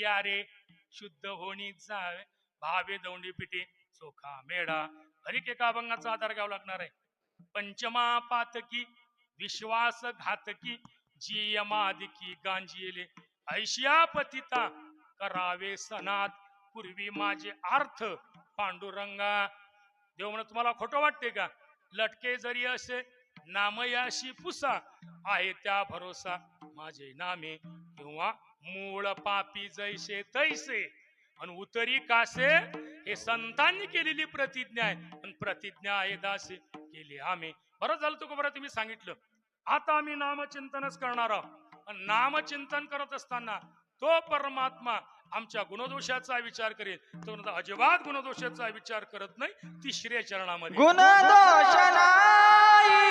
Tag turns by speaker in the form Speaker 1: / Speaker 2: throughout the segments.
Speaker 1: या रे शुद्ध होणी जावे भावे दौंडी पिटी चोखा मेढा. हरिक एका अभंगाचा आधार घ्यावा लागणार आहे. पंचमा पातकी विश्वास घातकी जी यमादिकी गांजिले ऐशिया पतिता करावे सनात पूर्वी माझे अर्थ पांडुरंगा. देव म्हणत तुम्हाला खोटं वाटते का? लटके जरी असे नामयाशी पुसा आहे त्या भरोसा माझे नामे. तेव्हा मूळ पापी जैसे तैसे. आणि उतरी कासे हे संतांनी केलेली प्रतिज्ञा आहे. पण प्रतिज्ञा आहे दासे केली आम्ही. बरं झालं तुका बरं तुम्ही सांगितलं. आता आम्ही नामचिंतनच करणार आहोत. नामचिंतन करत असताना तो परमात्मा आमच्या गुणदोषाचा विचार करेल. तो अजिबात गुणदोषाचा विचार करत नाही. तिसऱ्या चरणामध्ये.
Speaker 2: गुणदोष नाही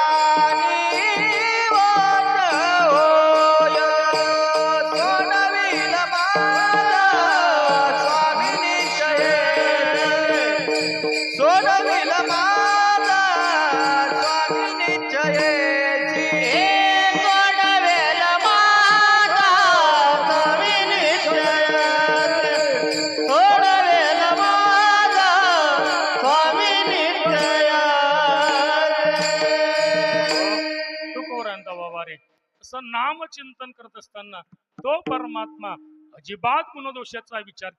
Speaker 1: असं नामचिंतन करत असताना तो परमात्मा अजिबात गुणदोषाचा विचार